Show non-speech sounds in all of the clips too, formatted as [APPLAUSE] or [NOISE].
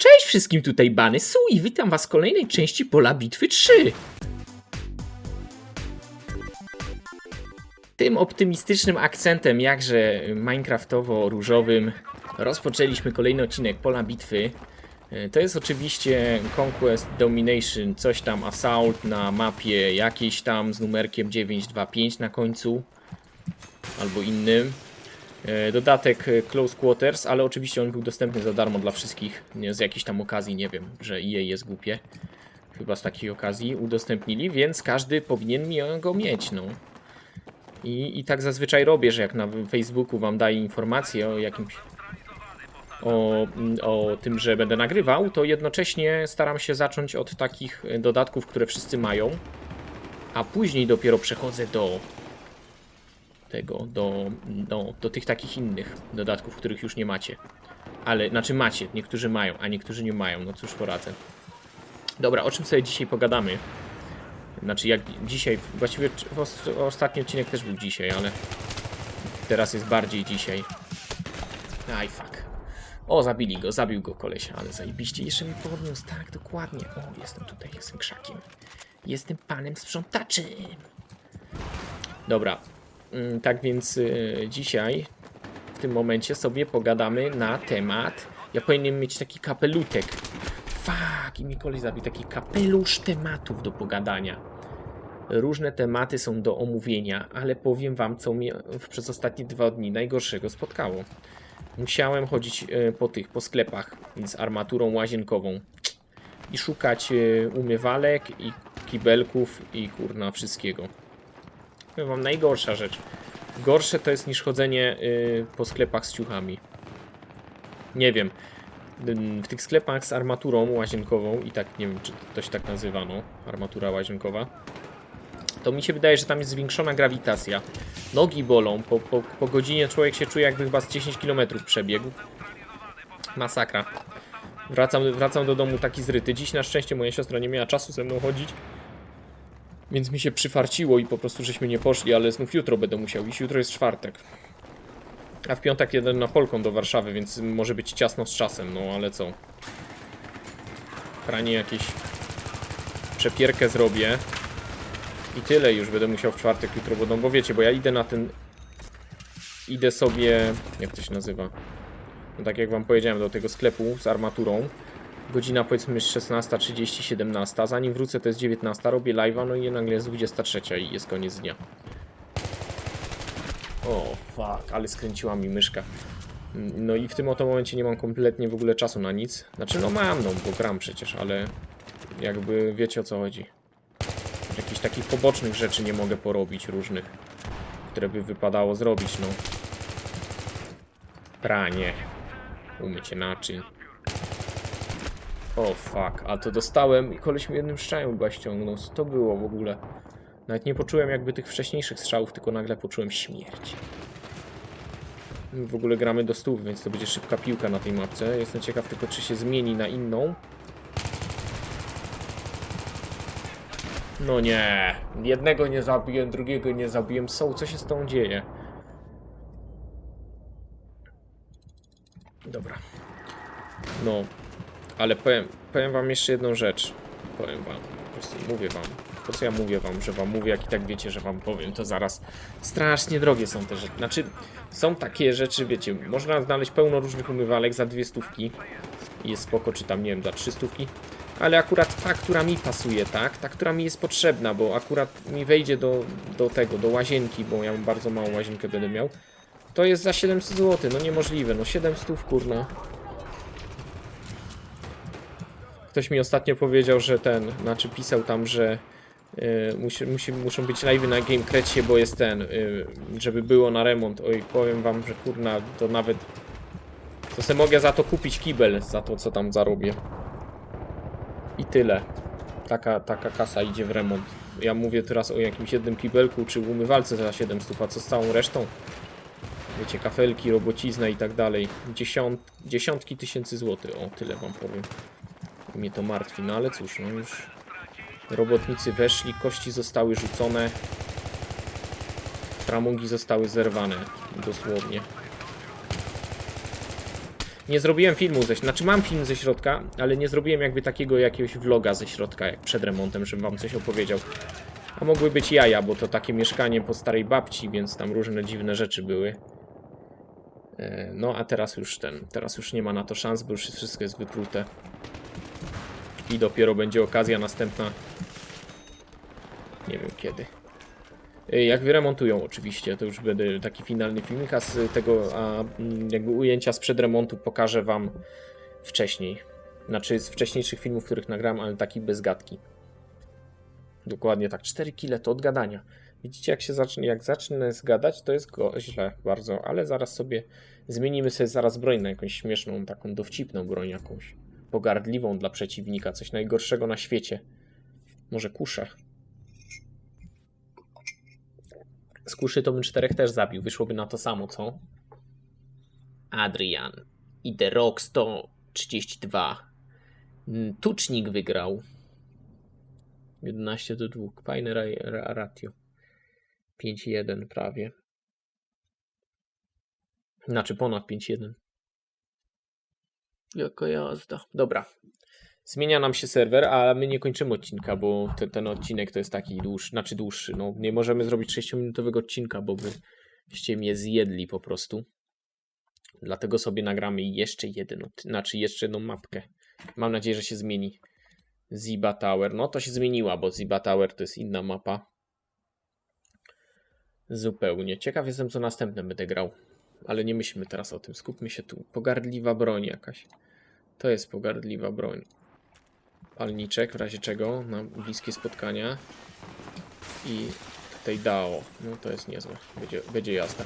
Cześć wszystkim, tutaj Bany Su i witam was w kolejnej części Pola Bitwy 3. Tym optymistycznym akcentem, jakże minecraftowo-różowym, rozpoczęliśmy kolejny odcinek Pola Bitwy. E, To jest oczywiście Conquest Domination, coś tam Assault na mapie jakiejś tam z numerkiem 925 na końcu, albo innym. E, Dodatek e, Close Quarters, ale oczywiście on był dostępny za darmo dla wszystkich. Z jakiejś tam okazji, nie wiem, że EA jest głupie. Chyba z takiej okazji udostępnili, więc każdy powinien mi go mieć, no. I, I tak zazwyczaj robię, że jak na Facebooku wam daję informację o jakimś. O, o tym, że będę nagrywał, to jednocześnie staram się zacząć od takich e, dodatków, które wszyscy mają, a później dopiero przechodzę do tego, do, do, do tych takich innych dodatków, których już nie macie. Ale, znaczy macie, niektórzy mają, a niektórzy nie mają, no cóż poradzę. Dobra, o czym sobie dzisiaj pogadamy? Znaczy jak dzisiaj, właściwie ostatni odcinek też był dzisiaj, ale teraz jest bardziej dzisiaj. Aj, fuck. O, zabili go, zabił go koleś, ale zajebiście. Jeszcze mnie podniósł, tak, dokładnie. O, jestem tutaj, jestem krzakiem. Jestem panem sprzątaczem. Dobra, Tak więc y, dzisiaj w tym momencie sobie pogadamy na temat. Ja powinienem mieć taki kapelutek. Fuck, i mi kolej zabił taki kapelusz tematów do pogadania. Różne tematy są do omówienia, ale powiem wam, co mnie przez ostatnie dwa dni najgorszego spotkało. Musiałem chodzić y, po tych, po sklepach z armaturą łazienkową i szukać y, umywalek i kibelków i kurna wszystkiego. Powiem wam, najgorsza rzecz. Gorsze to jest niż chodzenie y, po sklepach z ciuchami. Nie wiem. W tych sklepach z armaturą łazienkową, i tak nie wiem, czy to się tak nazywa, no, armatura łazienkowa, to mi się wydaje, że tam jest zwiększona grawitacja. Nogi bolą, po, po, po godzinie człowiek się czuje, jakby chyba z 10 km przebiegł. Masakra. Wracam, wracam do domu taki zryty. Dziś na szczęście moja siostra nie miała czasu ze mną chodzić. Więc mi się przyfarciło i po prostu żeśmy nie poszli, ale znów jutro będę musiał iść. Jutro jest czwartek. A w piątek jeden na Polką do Warszawy, więc może być ciasno z czasem, no ale co. Pranie jakieś przepierkę zrobię. I tyle już będę musiał w czwartek jutro, bo, no, bo wiecie, bo ja idę na ten... Idę sobie... Jak to się nazywa? No tak jak wam powiedziałem, do tego sklepu z armaturą. Godzina powiedzmy jest 16.30, 17. Zanim wrócę to jest 19. Robię live'a, no i nagle jest 23 i jest koniec dnia. O, fuck, ale skręciła mi myszka. No i w tym oto momencie nie mam kompletnie w ogóle czasu na nic. Znaczy no mam, no bo gram przecież, ale jakby wiecie o co chodzi. Jakichś takich pobocznych rzeczy nie mogę porobić różnych, które by wypadało zrobić, no. Pranie. Umycie naczyń. O fuck, a to dostałem i koleś mi jednym strzałem chyba ściągnął. Co to było w ogóle? Nawet nie poczułem jakby tych wcześniejszych strzałów, tylko nagle poczułem śmierć. My W ogóle gramy do stóp, więc to będzie szybka piłka na tej mapce. Jestem ciekaw tylko, czy się zmieni na inną. No nie, jednego nie zabiłem, drugiego nie zabiłem. Są, co się z tą dzieje? Dobra. No, ale powiem, powiem wam jeszcze jedną rzecz. Powiem wam, po prostu mówię wam. Po co ja mówię wam, że wam mówię, jak i tak wiecie, że wam powiem, to zaraz strasznie drogie są te rzeczy. Znaczy, są takie rzeczy, wiecie, można znaleźć pełno różnych umywalek za dwie stówki. Jest spoko, czy tam, nie wiem, za trzy stówki. Ale akurat ta, która mi pasuje, tak? Ta, która mi jest potrzebna, bo akurat mi wejdzie do, do tego, do łazienki, bo ja mam bardzo małą łazienkę będę miał. To jest za 700 zł, no niemożliwe, no 700 kurna. Ktoś mi ostatnio powiedział, że ten, znaczy pisał tam, że y, musi, musi, muszą być live na GameCrecie, bo jest ten, y, żeby było na remont. Oj, powiem wam, że kurna, to nawet to se mogę za to kupić kibel, za to co tam zarobię. I tyle. Taka, taka kasa idzie w remont. Ja mówię teraz o jakimś jednym kibelku czy umywalce za 700, a co z całą resztą? Wiecie, kafelki, robocizna i tak dalej. Dziesiąt, dziesiątki tysięcy złotych. O, tyle wam powiem. Mnie to martwi, no ale cóż, no już robotnicy weszli, kości zostały rzucone, framugi zostały zerwane, dosłownie. Nie zrobiłem filmu ze znaczy mam film ze środka, ale nie zrobiłem jakby takiego jakiegoś vloga ze środka, jak przed remontem, żebym wam coś opowiedział. A mogły być jaja, bo to takie mieszkanie po starej babci, więc tam różne dziwne rzeczy były. E, No a teraz już ten, teraz już nie ma na to szans, bo już wszystko jest wyprute. I dopiero będzie okazja następna. Nie wiem kiedy. E, Jak wyremontują oczywiście, to już będę taki finalny filmik, a z tego, a mm, jakby ujęcia sprzed remontu pokażę wam wcześniej. Znaczy z wcześniejszych filmów, których nagram, ale taki bez gadki. Dokładnie tak, 4 kile to od gadania. Widzicie, jak się zacznie, jak zacznę zgadać, to jest go źle bardzo, ale zaraz sobie zmienimy sobie zaraz broń na jakąś śmieszną, taką dowcipną broń jakąś. Pogardliwą dla przeciwnika, coś najgorszego na świecie. Może kuszę. Z kuszy to bym czterech też zabił, wyszłoby na to samo, co? Adrian i The Rock 132. Mm, Tucznik wygrał. 11 do 2. Fajne ra ra ratio. 5-1 prawie. Znaczy ponad 5-1. Jaka jazda. Dobra. Zmienia nam się serwer, a my nie kończymy odcinka, bo te, ten odcinek to jest taki dłuższy, znaczy dłuższy. No, nie możemy zrobić 6-minutowego odcinka, bo byście mnie zjedli po prostu. Dlatego sobie nagramy jeszcze jeden, znaczy jeszcze jedną mapkę. Mam nadzieję, że się zmieni. Ziba Tower. No to się zmieniła, bo Ziba Tower to jest inna mapa. Zupełnie. Ciekaw jestem, co następne będę grał. Ale nie myślmy teraz o tym. Skupmy się tu. Pogardliwa broń jakaś. To jest pogardliwa broń. Palniczek, w razie czego, na bliskie spotkania. I tutaj DAO. No to jest niezłe. Będzie, będzie jazda.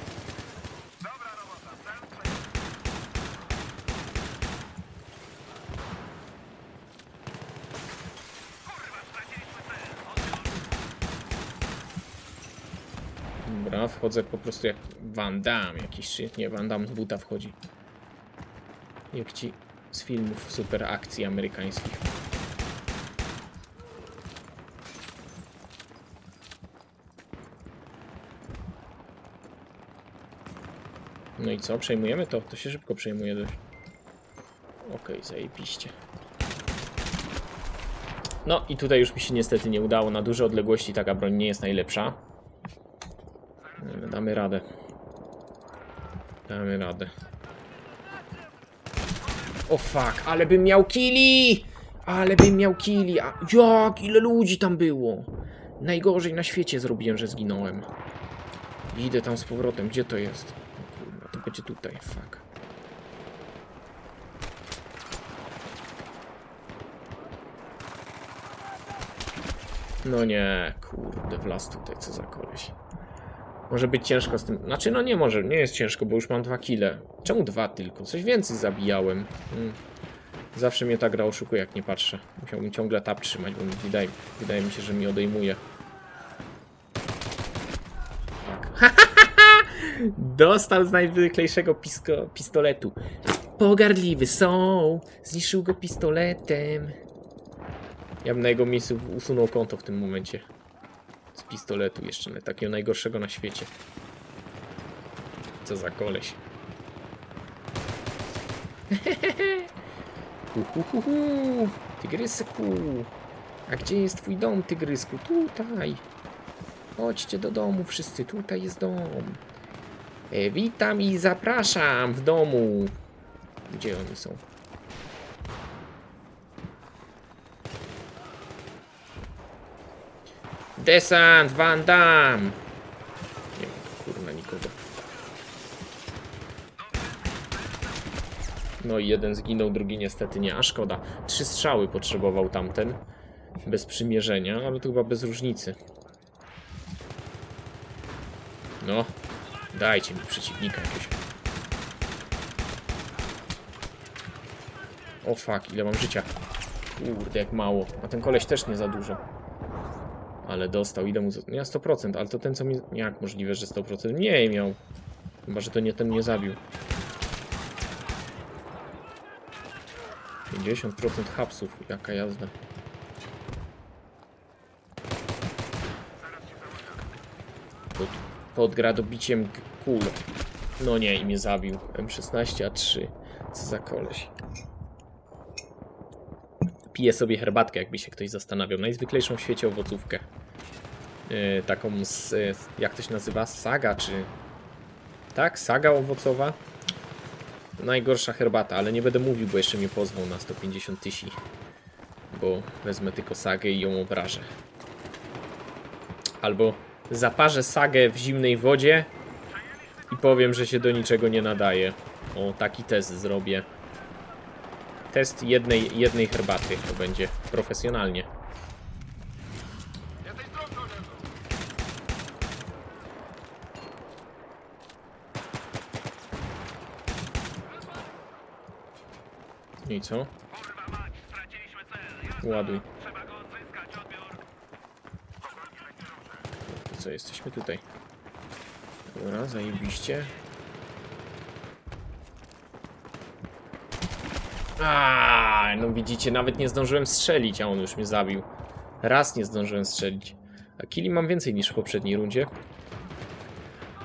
Wchodzę po prostu jak Van Damme jakiś, czy nie, Van Damme z buta wchodzi. Jak ci z filmów super akcji amerykańskich. No i co, przejmujemy to? To się szybko przejmuje dość. Okej, zajebiście. No i tutaj już mi się niestety nie udało. Na duże odległości taka broń nie jest najlepsza. Damy radę. Damy radę. O fuck, ale bym miał killi! Ale bym miał killi! A jak? Ile ludzi tam było? Najgorzej na świecie zrobiłem, że zginąłem. Idę tam z powrotem. Gdzie to jest? Kurwa, to będzie tutaj. Fuck. No nie, kurde, wlazł tutaj, co za koleś. Może być ciężko z tym. Znaczy, no nie może, nie jest ciężko, bo już mam dwa kile. Czemu dwa tylko? Coś więcej zabijałem. Hmm. Zawsze mnie ta gra oszukuje, jak nie patrzę. Musiałbym ciągle tap trzymać, bo mi wydaje, wydaje mi się, że mi odejmuje. [LAUGHS] Dostał z najwyklejszego pisko, pistoletu. Pogardliwy są. Zniszczył go pistoletem. Ja bym na jego miejscu usunął konto w tym momencie. Z pistoletu jeszcze, takiego najgorszego na świecie. Co za koleś. [LAUGHS] hu, hu, hu, hu. Tygrysku. A gdzie jest twój dom, tygrysku? Tutaj. Chodźcie do domu wszyscy, tutaj jest dom. E, witam i zapraszam w domu. Gdzie oni są? Desant Van Damme! Nie ma kurna nikogo. No i jeden zginął, drugi niestety nie, a szkoda. Trzy strzały potrzebował tamten. Bez przymierzenia, ale to chyba bez różnicy. No, dajcie mi przeciwnika jakiegoś. O fuck, ile mam życia. Kurde, jak mało. A ten koleś też nie za dużo. Ale dostał, ile mu... Ja 100%, ale to ten co mi... Jak możliwe, że 100% mniej miał? Chyba, że to nie ten mnie zabił. 50% hapsów, jaka jazda. Pod, podgra dobiciem kul. No nie, i mnie zabił. M16 A3. Co za koleś. Piję sobie herbatkę, jakby się ktoś zastanawiał. Najzwyklejszą w świecie owocówkę. Yy, taką yy, jak to się nazywa? Saga, czy... Tak? Saga owocowa? Najgorsza herbata, ale nie będę mówił, bo jeszcze mnie pozwał na 150 tysięcy. Bo wezmę tylko sagę i ją obrażę. Albo zaparzę sagę w zimnej wodzie i powiem, że się do niczego nie nadaje. O, taki test zrobię. Test jednej, jednej herbaty to będzie profesjonalnie. I co? Ładuj. Co, jesteśmy tutaj. Dobra, zajebiście. A, no widzicie, nawet nie zdążyłem strzelić, a on już mnie zabił. Raz nie zdążyłem strzelić. A killi mam więcej niż w poprzedniej rundzie.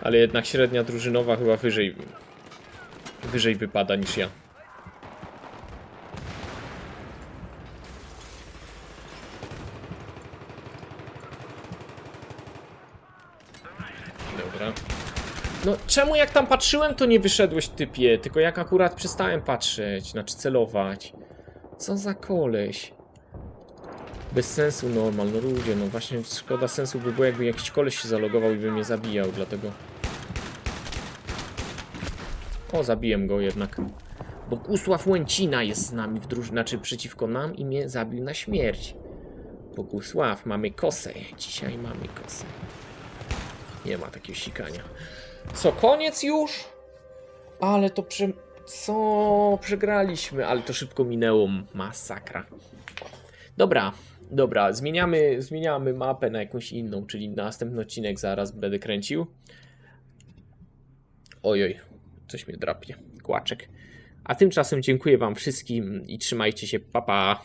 Ale jednak średnia drużynowa chyba wyżej wyżej wypada niż ja. Dobra. No czemu jak tam patrzyłem to nie wyszedłeś typie, tylko jak akurat przestałem patrzeć, znaczy celować. Co za koleś. Bez sensu normal, no ludzie, no właśnie szkoda sensu by było jakby jakiś koleś się zalogował i by mnie zabijał, dlatego... O, zabiłem go jednak. Bogusław Łęcina jest z nami w drużynie, znaczy przeciwko nam i mnie zabił na śmierć. Bogusław, mamy kosę. Dzisiaj mamy kosę. Nie ma takiego sikania. Co, koniec już? Ale to prze... Co? Przegraliśmy, ale to szybko minęło. Masakra. Dobra, dobra, zmieniamy, zmieniamy mapę na jakąś inną, czyli następny odcinek zaraz będę kręcił. Ojoj, coś mnie drapie. Kłaczek. A tymczasem dziękuję wam wszystkim i trzymajcie się, pa pa.